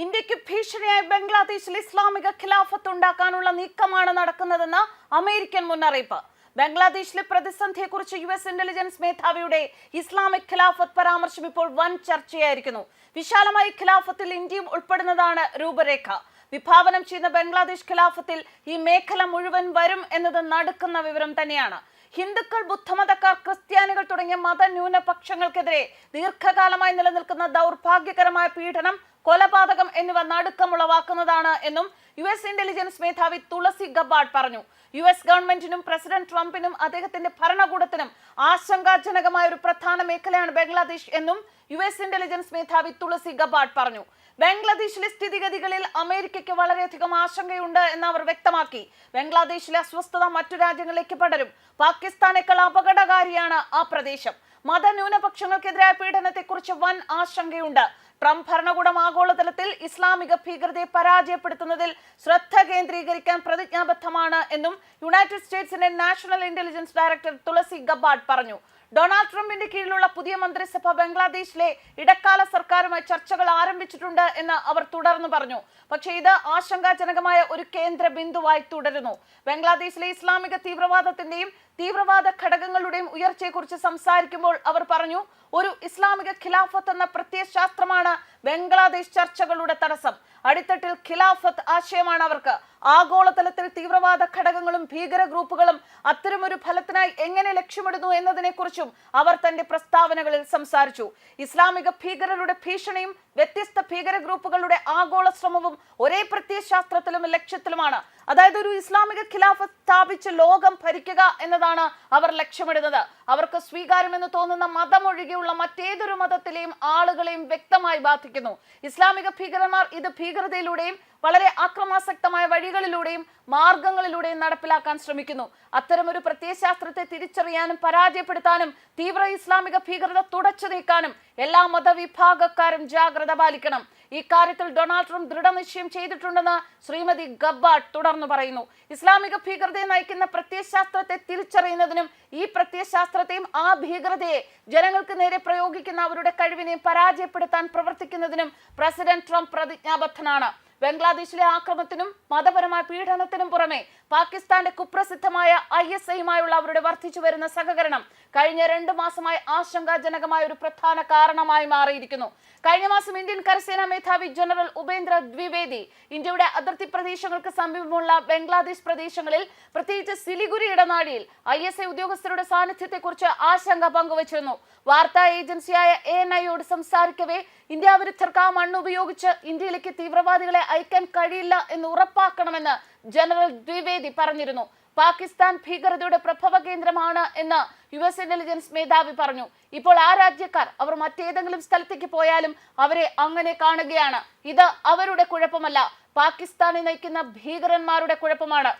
ഇന്ത്യയ്ക്ക് ഭീഷണിയായി ബംഗ്ലാദേശിൽ ഇസ്ലാമിക ഖിലാഫത്ത് ഉണ്ടാക്കാനുള്ള നീക്കമാണ് നടക്കുന്നതെന്ന് അമേരിക്കൻ മുന്നറിയിപ്പ്. ബംഗ്ലാദേശിലെ പ്രതിസന്ധിയെക്കുറിച്ച് യു എസ് ഇന്റലിജൻസ് മേധാവിയുടെ ഇസ്ലാമിക് ഖിലാഫത്ത് പരാമർശം ഇപ്പോൾ വൻ ചർച്ചയായിരിക്കുന്നു. വിശാലമായി ഖിലാഫത്തിൽ ഇന്ത്യയും ഉൾപ്പെടുന്നതാണ് രൂപരേഖ. വിഭാവനം ചെയ്യുന്ന ബംഗ്ലാദേശ് ഖിലാഫത്തിൽ ഈ മേഖല മുഴുവൻ വരും എന്നത് നടക്കുന്ന വിവരം തന്നെയാണ്. ഹിന്ദുക്കൾ ബുദ്ധമതക്കാർ ക്രിസ്ത്യാനികൾ തുടങ്ങിയ മതന്യൂനപക്ഷങ്ങൾക്കെതിരെ ദീർഘകാലമായി നിലനിൽക്കുന്ന ദൗർഭാഗ്യകരമായ പീഡനം കൊലപാതകം എന്നിവ നടുക്കമുളവാക്കുന്നതാണ് എന്നും യു എസ് ഇന്റലിജൻസ് മേധാവി തുളസി ഗബാഡ് പറഞ്ഞു. യു എസ് ഗവൺമെന്റിനും പ്രസിഡന്റ് ട്രംപിനും അദ്ദേഹത്തിന്റെ ഭരണകൂടത്തിനും ആശങ്കാജനകമായ ഒരു പ്രധാന മേഖലയാണ് ബംഗ്ലാദേശ് എന്നും യു എസ് ഇന്റലിജൻസ് മേധാവി തുളസി ഗബാഡ് പറഞ്ഞു. ബംഗ്ലാദേശിലെ സ്ഥിതിഗതികളിൽ അമേരിക്കയ്ക്ക് വളരെയധികം ആശങ്കയുണ്ട് എന്ന് അവർ വ്യക്തമാക്കി. ബംഗ്ലാദേശിലെ അസ്വസ്ഥത മറ്റു രാജ്യങ്ങളിലേക്ക് പടരും. പാകിസ്ഥാനേക്കാൾ അപകടകാരിയാണ് ആ പ്രദേശം. മതന്യൂനപക്ഷങ്ങൾക്കെതിരായ പീഡനത്തെക്കുറിച്ച് വൻ ആശങ്കയുണ്ട്. ട്രംപ് ഭരണകൂടം ആഗോളതലത്തിൽ ഇസ്ലാമിക ഭീകരതയെ പരാജയപ്പെടുത്തുന്നതിൽ ശ്രദ്ധ കേന്ദ്രീകരിക്കാൻ പ്രതിജ്ഞാബദ്ധമാണ് എന്നും united സ്റ്റേറ്റ്സിന്റെ national intelligence director Tulsi Gabbard പറഞ്ഞു. ഡൊണാൾഡ് ട്രംപിന്റെ കീഴിലുള്ള പുതിയ മന്ത്രിസഭ ബംഗ്ലാദേശിലെ ഇടക്കാല സർക്കാരുമായി ചർച്ചകൾ ആരംഭിച്ചിട്ടുണ്ട് എന്ന് അവർ തുടർന്ന് പറഞ്ഞു. പക്ഷേ ഇത് ആശങ്കാജനകമായ ഒരു കേന്ദ്ര ബിന്ദുവായി തുടരുന്നു. ബംഗ്ലാദേശിലെ ഇസ്ലാമിക തീവ്രവാദത്തിന്റെയും തീവ്രവാദ ഘടകങ്ങളുടെയും ഉയർച്ചയെക്കുറിച്ച് സംസാരിക്കുമ്പോൾ അവർ പറഞ്ഞു ഒരു ഇസ്ലാമിക ഖിലാഫത്ത് എന്ന പ്രത്യയശാസ്ത്രമാണ് ബംഗ്ലാദേശ് ചർച്ചകളുടെ തടസ്സം. അടിത്തട്ടിൽ ഖിലാഫത്ത് ആശയമാണ് അവർക്ക്. ആഗോളതലത്തിൽ തീവ്രവാദ ഘടകങ്ങളും ഭീകര ഗ്രൂപ്പുകളും അത്തരമൊരു ഫലത്തിനായി എങ്ങനെ ലക്ഷ്യമിടുന്നു എന്നതിനെക്കുറിച്ചും അവർ തന്റെ പ്രസ്താവനകളിൽ സംസാരിച്ചു. ഇസ്ലാമിക ഭീകരരുടെ ഭീഷണിയും വ്യത്യസ്ത ഭീകര ഗ്രൂപ്പുകളുടെ ആഗോള ശ്രമവും ഒരേ പ്രത്യയശാസ്ത്രത്തിലും ലക്ഷ്യത്തിലുമാണ്. അതായത് ഒരു ഇസ്ലാമിക ഖിലാഫത്ത് സ്ഥാപിച്ച് ലോകം ഭരിക്കുക എന്നതാണ് അവർ ലക്ഷ്യമിടുന്നത്. അവർക്ക് സ്വീകാര്യമെന്ന് തോന്നുന്ന മതമൊഴികെയുള്ള മറ്റേതൊരു മതത്തിലെയും ആളുകളെയും വ്യക്തമായി ബാധിക്കുന്നു. ഇസ്ലാമിക ഭീകരന്മാർ ഇത് ഭീകരതയിലൂടെയും വളരെ ആക്രമാസക്തമായ വഴികളിലൂടെയും മാർഗങ്ങളിലൂടെയും നടപ്പിലാക്കാൻ ശ്രമിക്കുന്നു. അത്തരമൊരു പ്രത്യയശാസ്ത്രത്തെ തിരിച്ചറിയാനും പരാജയപ്പെടുത്താനും തീവ്ര ഇസ്ലാമിക ഭീകരത തുടച്ചു നീക്കാനും എല്ലാ മതവിഭാഗക്കാരും ജാഗ്രത പാലിക്കണം. ഇക്കാര്യത്തിൽ ഡൊണാൾഡ് ട്രംപ് ദൃഢനിശ്ചയം ചെയ്തിട്ടുണ്ടെന്ന് ശ്രീമതി ഗബ്ബാട്ട് തുടർന്ന് പറയുന്നു. ഇസ്ലാമിക ഭീകരതയെ നയിക്കുന്ന പ്രത്യയശാസ്ത്രത്തെ തിരിച്ചറിയുന്നതിനും ഈ പ്രത്യയശാസ്ത്രത്തെയും ആ ഭീകരതയെ ജനങ്ങൾക്ക് നേരെ പ്രയോഗിക്കുന്ന അവരുടെ കഴിവിനെ പരാജയപ്പെടുത്താൻ പ്രവർത്തിക്കുന്നതിനും പ്രസിഡന്റ് ട്രംപ് പ്രതിജ്ഞാബദ്ധനാണ്. ബംഗ്ലാദേശിലെ ആക്രമണത്തിനും മതപരമായ പീഡനത്തിനും പുറമെ പാകിസ്ഥാന്റെ കുപ്രസിദ്ധമായ ഐ എസ് ഐയുമായുള്ള അവരുടെ വർദ്ധിച്ചു വരുന്ന സഹകരണം കഴിഞ്ഞ രണ്ടു മാസമായി ആശങ്കാജനകമായ ഒരു പ്രധാന കാരണമായി മാറിയിരിക്കുന്നു. കഴിഞ്ഞ മാസം ഇന്ത്യൻ കരസേനാ മേധാവി ജനറൽ ഉപേന്ദ്ര ദ്വിവേദി ഇന്ത്യയുടെ അതിർത്തി പ്രദേശങ്ങൾക്ക് സമീപമുള്ള ബംഗ്ലാദേശ് പ്രദേശങ്ങളിൽ പ്രത്യേകിച്ച് സിലിഗുരി ഇടനാഴിയിൽ ഐ എസ് ഐ ഉദ്യോഗസ്ഥരുടെ സാന്നിധ്യത്തെക്കുറിച്ച് ആശങ്ക പങ്കുവച്ചിരുന്നു. വാർത്താ ഏജൻസിയായ എ എൻ ഐയോട് സംസാരിക്കവേ ഇന്ത്യ വിരുദ്ധർക്ക് ആ മണ്ണ് ഉപയോഗിച്ച് ഇന്ത്യയിലേക്ക് തീവ്രവാദികളെ അയക്കാൻ കഴിയില്ല എന്ന് ഉറപ്പാക്കണമെന്ന് ജനറൽ ദ്വിവേദി പറഞ്ഞിരുന്നു. പാകിസ്ഥാൻ ഭീകരതയുടെ പ്രഭവ കേന്ദ്രമാണ് എന്ന് യു എസ് ഇന്റലിജൻസ് മേധാവി പറഞ്ഞു. ഇപ്പോൾ ആ രാജ്യക്കാർ അവർ മറ്റേതെങ്കിലും സ്ഥലത്തേക്ക് പോയാലും അവരെ അങ്ങനെ കാണുകയാണ്. ഇത് അവരുടെ കുഴപ്പമല്ല. പാകിസ്ഥാനെ നയിക്കുന്ന ഭീകരന്മാരുടെ കുഴപ്പമാണ്.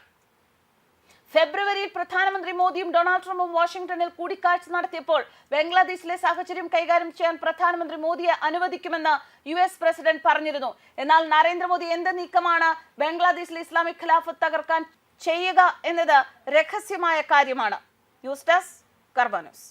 ഫെബ്രുവരിയിൽ പ്രധാനമന്ത്രി മോദിയും ഡൊണാൾഡ് ട്രംപും വാഷിംഗ്ടണിൽ കൂടിക്കാഴ്ച നടത്തിയപ്പോൾ ബംഗ്ലാദേശിലെ സാഹചര്യം കൈകാര്യം ചെയ്യാൻ പ്രധാനമന്ത്രി മോദിയെ അനുവദിക്കുമെന്ന് യു എസ് പ്രസിഡന്റ് പറഞ്ഞിരുന്നു. എന്നാൽ നരേന്ദ്രമോദി എന്ത് നീക്കമാണ് ബംഗ്ലാദേശിലെ ഇസ്ലാമിക് ഖിലാഫത്ത് തകർക്കാൻ ചെയ്യുക എന്നത് രഹസ്യമായ കാര്യമാണ്. ന്യൂസ് ഡെസ്ക് കർബ ന്യൂസ്.